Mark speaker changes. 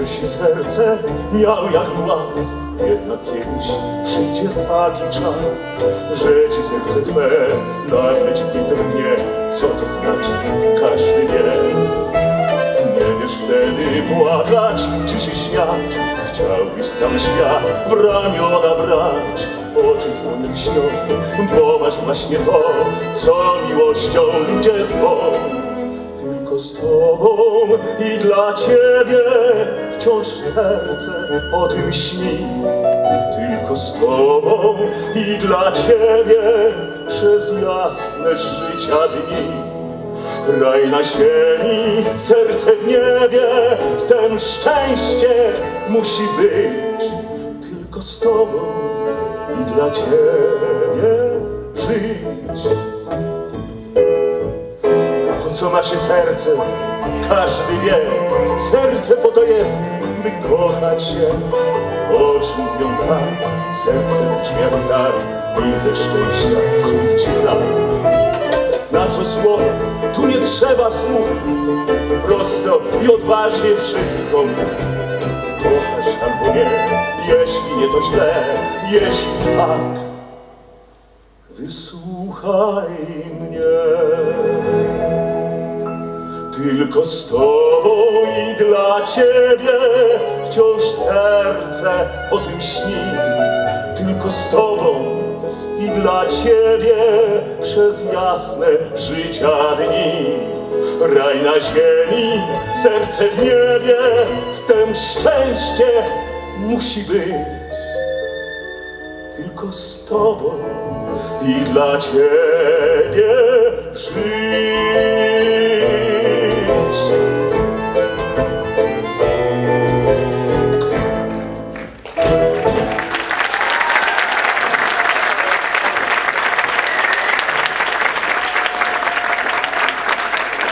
Speaker 1: serce miał jak głaz. Jednak kiedyś przyjdzie taki czas, że ci serce twe nagle ci drgnie. Co to znaczy? Każdy wie. Nie wiesz wtedy płakać, czy się śmiać Chciałbyś cały świat w ramiona brać Oczy twoje śnią, bo masz właśnie to Co miłością ludzie zwą Tylko z tobą i dla ciebie Wciąż serce o tym śni Tylko z tobą i dla ciebie Przez jasne życia dni Raj na ziemi, serce w niebie, w tym szczęście musi być. Tylko z Tobą i dla Ciebie żyć. Co się serce? Każdy wie. Serce po to jest, by kochać się. O czym mówią tak? Serce jak dar i ze szczęścia słów Ci. Na co słowa? Tu nie trzeba słów. Prosto i odważnie wszystko. Kochasz albo nie, jeśli nie to źle, jeśli tak. Wysłuchaj mnie. Tylko z Tobą i dla Ciebie wciąż serce o tym śni. Tylko z Tobą i dla Ciebie przez jasne życia dni. Raj na ziemi, serce w niebie, w tym szczęście musi być. Tylko z Tobą i dla Ciebie żyć. Christ.